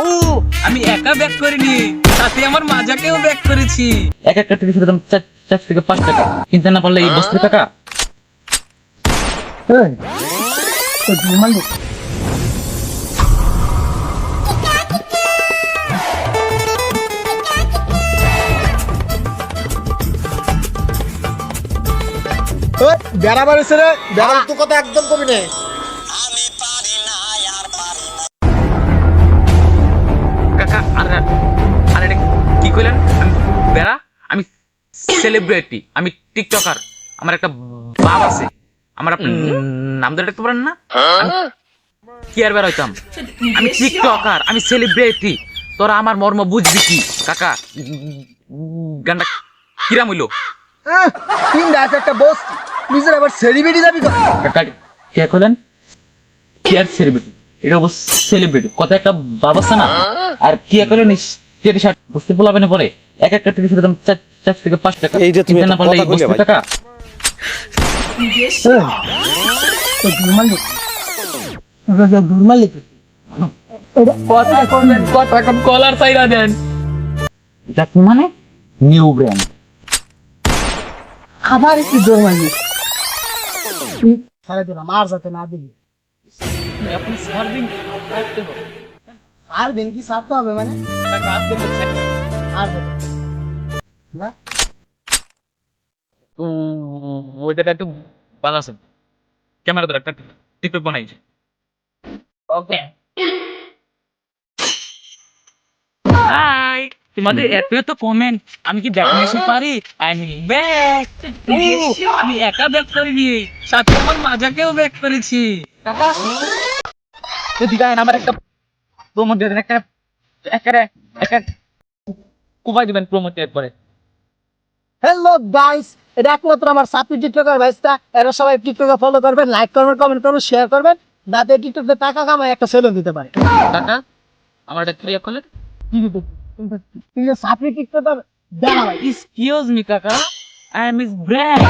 ও আমি একা ব্যাক করিনি সাথে আমার মাজাকেও ব্যাক করেছি। এক একটা টিকিটের দাম চার চার থেকে পাঁচ টাকা। কিনতে না পারলে এই বস্তির টাকা? বেড়াবার এসে রে। বেড়া তো কথা একদম কবি নে বেড়া আমি সেলিব্রিটি আমি টিকটকার আমার একটা বাপ আছে। আমার আপনি নাম ধরে রাখতে পারেন না? কি আর বের হইতাম আমি টিকটকার আমি সেলিব্রিটি তোরা আমার মর্ম বুঝবি কি? কাকা গানটা কিরাম হইল? তিন রাত একটা বস নিজের আবার সেলিব্রিটি যাবি কাকা কে কইলেন? কি আর সেলিব্রিটি এটা অবশ্য সেলিব্রিটি কথা একটা আছে না? আর কি শার্ট বুঝতে পোলাবে না পরে? এক একটা টি শার্টের দাম চার চার থেকে পাঁচ টাকা। এই যে তুমি না পারলে এই ভাই। টাকা। মানে নিউ ব্র্যান্ড আবার একটু জোর মারবি আমার যাতে না দিবি। আপনি সার্ভিং আর দিন কি সারতে হবে মানে? আর। না? তো ওইটা একটু বানাছেন ক্যামেরা ধরে একটা টিকটক বানাইছে ওকে হাই তোমাদের এত এত কমেন্ট আমি কি ব্যাক নিতে পারি? আমি ব্যাক আমি একা ব্যাক করিনি। সাথে আমার মাজাকেও ব্যাক করেছি। কাকা? যদি গায়েন আমার একটা প্রমোট একটা একটা একটা কুপাই দিবেন প্রমোট একবারে। হ্যালো গাইস এটা একমাত্র আমার সাথী টিকটকার ভাইসটা এরা সবাই টিকটকে ফলো করবেন লাইক করবেন কমেন্ট করবেন শেয়ার করবেন। যাতে টিকটকে টাকা কামায় একটা সেলুন দিতে পারে। কাকা আমার একটা ক্রিয়া করলেন কি দিতে তুই যে সাথী টিকটকার দাঁড়া ভাই। Excuse me, Kaka. I am his brand.